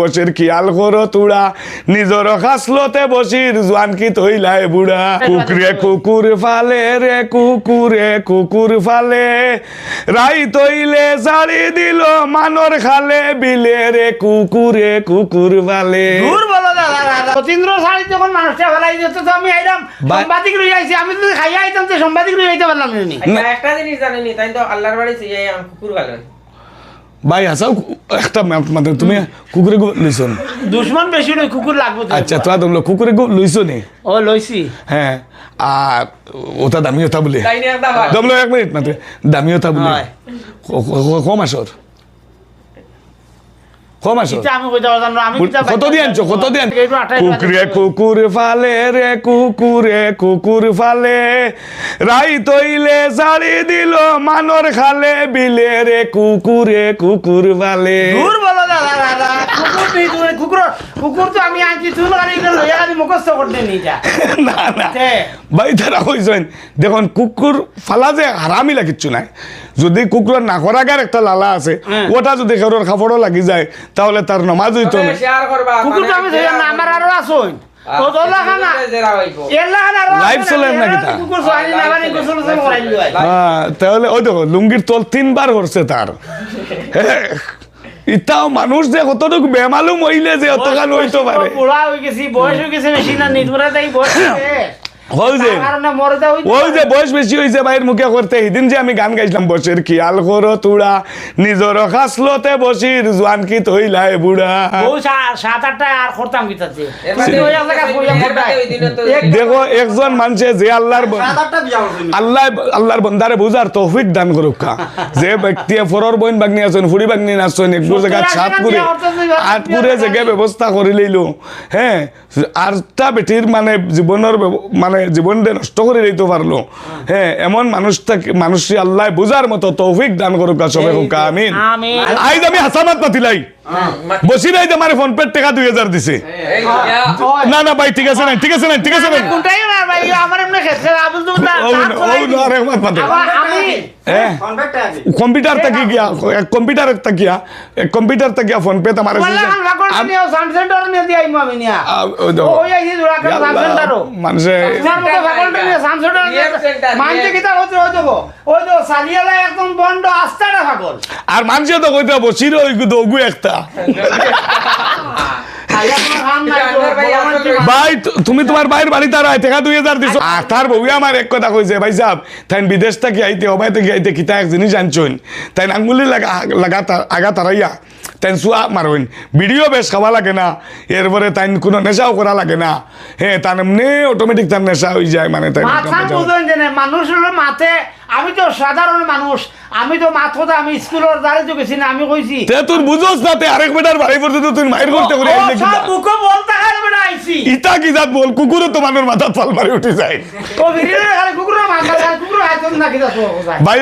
বসের খেয়াল করো তুড়া। নিজর খাসলতে বসির জোয়ান কি তৈলায় বুড়া। কুকুরে কুকুর ফালে রে কুকুরে কুকুর ফালে। রাই তৈলে সারি দিল মানর খালে বিলে রে কুকুরে কুকুর ফালে। দূর বলো দাদা দাদা সতীন্দ্র শাড়ি যখন মানুষটা ফেলাই যেত তো আমি আইলাম সাংবাদিক রয়ে আইছি আমি তো খাইয়া আইতাম তো সাংবাদিক রয়ে আইতে পারলাম না একটা জিনিস জানেনি তাই তো আল্লাহর বাড়ি আম কুকুর গালেন ভাই আসাও একটা মানে তুমি কুকুরে লইছো দুশ্মন বেশি নয় কুকুর লাগবে আচ্ছা তোরা তোমরা কুকুরে লইছো নি? ও লইছি। হ্যাঁ আর ওটা দামি ওটা বলে। দমলো এক মিনিট মাত্র দামি ওটা বলে। কম আসর। কুকুরে কুকুর ফালে রে কুকুরে কুকুর ফালে। রাই তৈলে সারি দিল মানর খালে বিলে রে কুকুরে কুকুর ফালে। কুকুর কুকুর কুকুর তো আমি আনছি তুই গাড়ি লইয়া গাড়ি মুখস্থ করতে নি যা। না না। ভাই তারা কইছেন দেখুন কুকুর ফালা যে হারামি লাগিচ্ছু নাই। যদি কুকুরের নাকরাগার একটা লালা আছে। ওটা যদি খেরোর খাপড়ও লাগি যায় তাহলে তার নমাজ হইতো না শেয়ার কুকুর তো আমি ধরিয়া না আমার আরও আসুন তাহলে ওই দেখো লুঙ্গির তল তিনবার করছে তার। ইতাও মানুষ যে কতটুক বেমালুম হইলে যে অতখান হইতে পারে। বুড়া হয়ে গেছি বয়স হয়ে গেছে বেশি না নিদুরা তাই বয়স বয়স বেশি হয়েছে ভাইয়ের মুখে করতে সেদিন যে আমি গান গাইছিলাম বসের খেয়াল করো তুড়া নিজর খাসলতে বসির জোয়ান কি বুড়া। সাত আটটা আর করতাম দেখো একজন মানুষে যে আল্লাহর আল্লাহ আল্লাহর বন্দারে বুঝার তৌফিক দান করুক কা। যে ব্যক্তি ফরর বইন বাগনি আছেন ফুড়ি বাগনি আছেন একটু জায়গা সাত করে আট করে জায়গায় ব্যবস্থা করে লইলো হ্যাঁ আর বেটির মানে জীবনের মানে জীবন দিয়ে নষ্ট করে লইতে পারল হ্যাঁ এমন মানুষটাকে মানুষই আল্লাহ বুঝার মতো তৌফিক দান করুক কা সবে হোক আমিন আমিন। আইজ আমি হাসানাত পাতিলাই বসি নাই যে আমার ফোন পে টাকা দুই হাজার দিছে ইয়া। না না ভাই ঠিক আছে না ঠিক আছে না ঠিক আছে না কোনটাই না ভাই আমার এমনি খেতে আবুল তো না ও মানুষে আর মানুষে তো কইতে চির ওই দগু একটা। ভাই তুমি তোমার ভাইয়ের বাড়ি তার টাকা দুই হাজার দিছো? আর তার বউ আমার এক কথা কইছে ভাই সাহেব তাই বিদেশ থেকে আইতে অবাই থেকে আইতে কিতা এক জিনিস আনছইন। তাই আঙ্গুলি লাগা লাগা আগা তারাইয়া তাই সুয়া মারইন। ভিডিও বেশ খাওয়া লাগে না এরপরে তাই কোনো নেশাও করা লাগে না। হ্যাঁ তার এমনি অটোমেটিক তার নেশা হয়ে যায় মানে তাই মাথান বুঝেন মানুষ হলো মাথে আমি তো সাধারণ মানুষ আমি তো মাথতে আমি স্কুলের দ্বারে তো গেছি না আমি কইছি তে তুই বুঝোস না তে আরেক বেটার বাড়ি পড়তে তো তুই মায়ের করতে করে বলতে কি জাত বল? কুকুরও তো মানুষ মাথা পাল মারি উঠে যায়। খালি মাথা হাত না ভাই